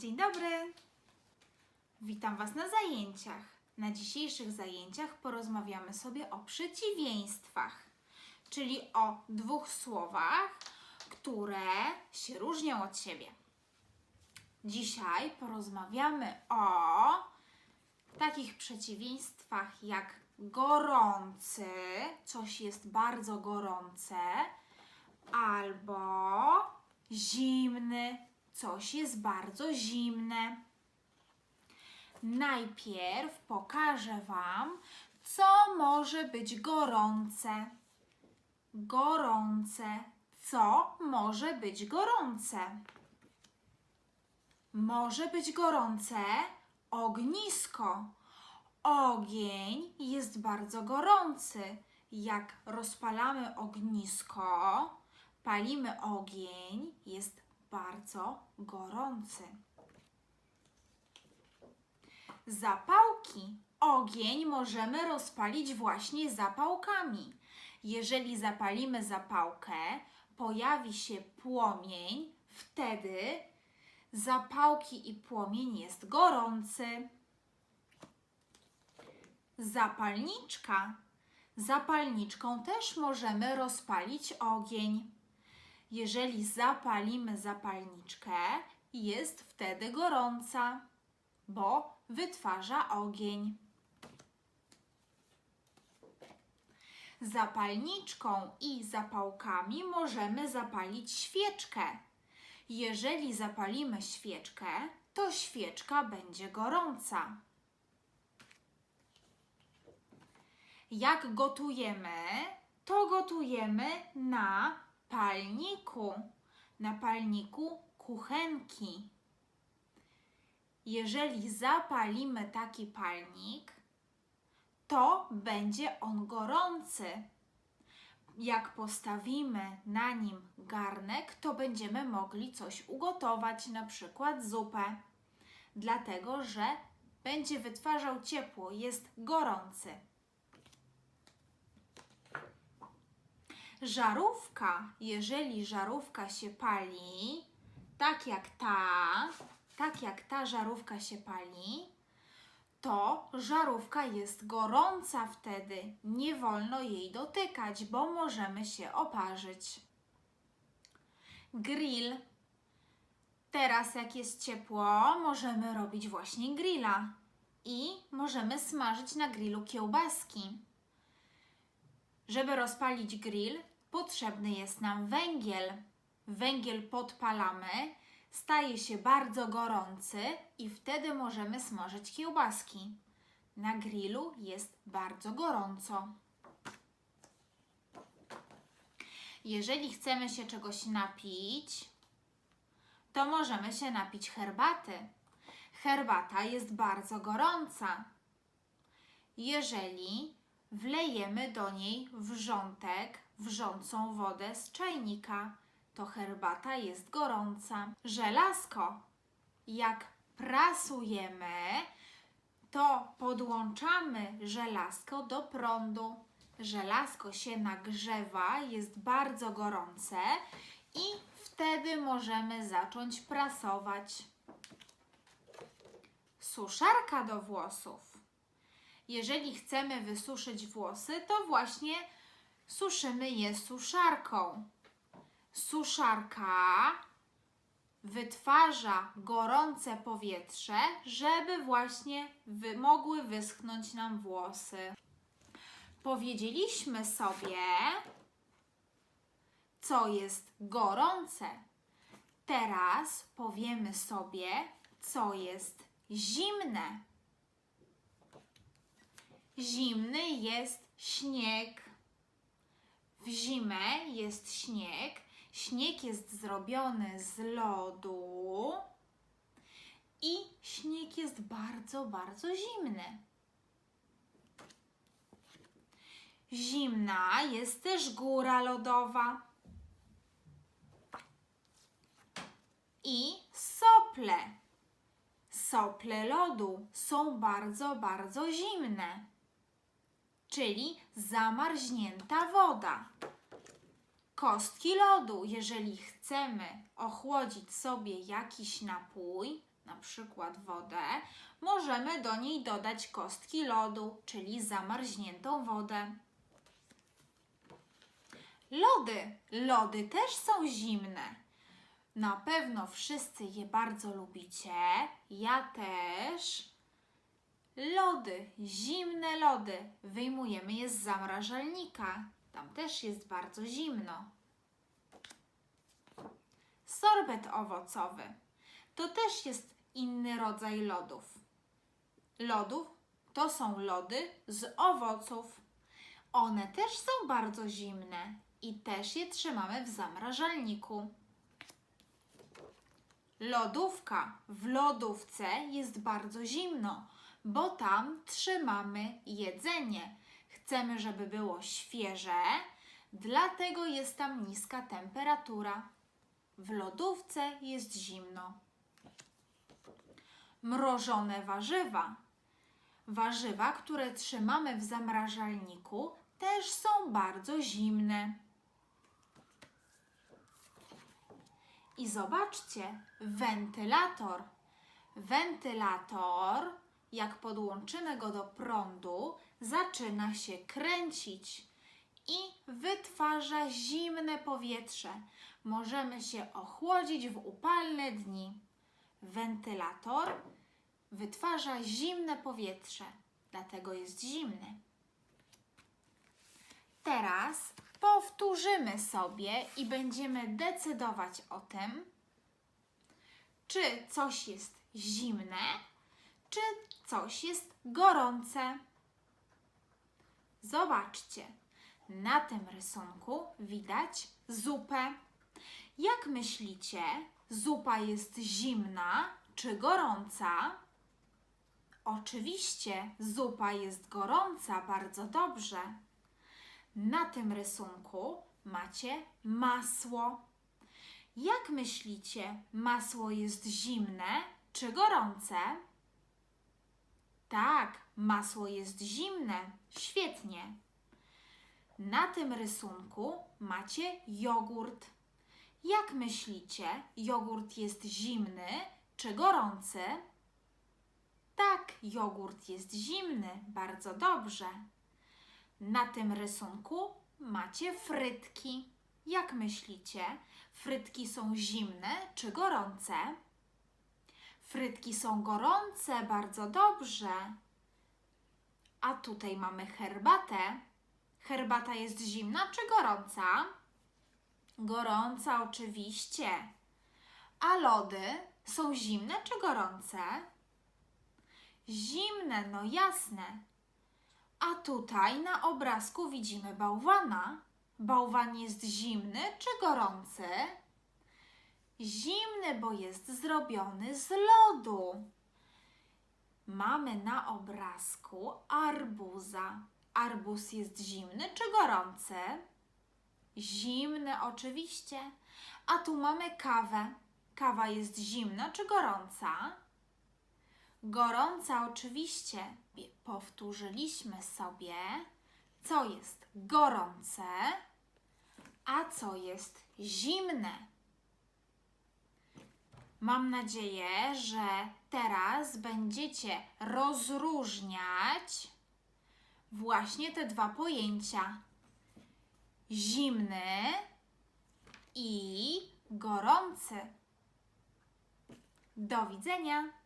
Dzień dobry! Witam Was na zajęciach. Na dzisiejszych zajęciach porozmawiamy sobie o przeciwieństwach, czyli o dwóch słowach, które się różnią od siebie. Dzisiaj porozmawiamy o takich przeciwieństwach jak gorący, coś jest bardzo gorące, albo zimny, coś jest bardzo zimne. Najpierw pokażę Wam, co może być gorące. Gorące. Co może być gorące? Może być gorące ognisko. Ogień jest bardzo gorący. Jak rozpalamy ognisko, palimy ogień, jest bardzo gorący. Zapałki. Ogień możemy rozpalić właśnie zapałkami. Jeżeli zapalimy zapałkę, pojawi się płomień, wtedy zapałki i płomień jest gorący. Zapalniczka. Zapalniczką też możemy rozpalić ogień. Jeżeli zapalimy zapalniczkę, jest wtedy gorąca, bo wytwarza ogień. Zapalniczką i zapałkami możemy zapalić świeczkę. Jeżeli zapalimy świeczkę, to świeczka będzie gorąca. Jak gotujemy, to gotujemy na palniku, na palniku kuchenki. Jeżeli zapalimy taki palnik, to będzie on gorący. Jak postawimy na nim garnek, to będziemy mogli coś ugotować, na przykład zupę, dlatego że będzie wytwarzał ciepło, jest gorący. Żarówka, jeżeli żarówka się pali, tak jak ta, tak jak ta żarówka się pali, to żarówka jest gorąca wtedy. Nie wolno jej dotykać, bo możemy się oparzyć. Grill. Teraz, jak jest ciepło, możemy robić właśnie grilla i możemy smażyć na grillu kiełbaski. Żeby rozpalić grill, potrzebny jest nam węgiel. Węgiel podpalamy, staje się bardzo gorący i wtedy możemy smażyć kiełbaski. Na grillu jest bardzo gorąco. Jeżeli chcemy się czegoś napić, to możemy się napić herbaty. Herbata jest bardzo gorąca. Jeżeli wlejemy do niej wrzątek, wrzącą wodę z czajnika, to herbata jest gorąca. Żelazko. Jak prasujemy, to podłączamy żelazko do prądu. Żelazko się nagrzewa, jest bardzo gorące i wtedy możemy zacząć prasować. Suszarka do włosów. Jeżeli chcemy wysuszyć włosy, to właśnie suszymy je suszarką. Suszarka wytwarza gorące powietrze, żeby właśnie wy, mogły wyschnąć nam włosy. Powiedzieliśmy sobie, co jest gorące. Teraz powiemy sobie, co jest zimne. Zimny jest śnieg. W zimę jest śnieg. Śnieg jest zrobiony z lodu i śnieg jest bardzo, bardzo zimny. Zimna jest też góra lodowa i sople. Sople lodu są bardzo, bardzo zimne, czyli zamarznięta woda. Kostki lodu, jeżeli chcemy ochłodzić sobie jakiś napój, na przykład wodę, możemy do niej dodać kostki lodu, czyli zamarzniętą wodę. Lody. Lody też są zimne. Na pewno wszyscy je bardzo lubicie. Ja też. Lody, zimne lody. Wyjmujemy je z zamrażalnika. Tam też jest bardzo zimno. Sorbet owocowy. To też jest inny rodzaj lodów. Lodów to są lody z owoców. One też są bardzo zimne i też je trzymamy w zamrażalniku. Lodówka. W lodówce jest bardzo zimno, bo tam trzymamy jedzenie. Chcemy, żeby było świeże, dlatego jest tam niska temperatura. W lodówce jest zimno. Mrożone warzywa. Warzywa, które trzymamy w zamrażalniku, też są bardzo zimne. I zobaczcie, wentylator. Wentylator, jak podłączymy go do prądu, zaczyna się kręcić i wytwarza zimne powietrze. Możemy się ochłodzić w upalne dni. Wentylator wytwarza zimne powietrze, dlatego jest zimny. Teraz powtórzymy sobie i będziemy decydować o tym, czy coś jest zimne, czy coś jest gorące. Zobaczcie, na tym rysunku widać zupę. Jak myślicie, zupa jest zimna czy gorąca? Oczywiście, zupa jest gorąca, bardzo dobrze. Na tym rysunku macie masło. Jak myślicie, masło jest zimne czy gorące? Tak, masło jest zimne. Świetnie. Na tym rysunku macie jogurt. Jak myślicie, jogurt jest zimny czy gorący? Tak, jogurt jest zimny. Bardzo dobrze. Na tym rysunku macie frytki. Jak myślicie, frytki są zimne czy gorące? Frytki są gorące, bardzo dobrze. A tutaj mamy herbatę. Herbata jest zimna czy gorąca? Gorąca, oczywiście. A lody są zimne czy gorące? Zimne, no jasne. A tutaj na obrazku widzimy bałwana. Bałwan jest zimny czy gorący? Zimny, bo jest zrobiony z lodu. Mamy na obrazku arbuza. Arbuz jest zimny czy gorący? Zimny, oczywiście. A tu mamy kawę. Kawa jest zimna czy gorąca? Gorąca, oczywiście. Powtórzyliśmy sobie, co jest gorące, a co jest zimne. Mam nadzieję, że teraz będziecie rozróżniać właśnie te dwa pojęcia: zimny i gorący. Do widzenia.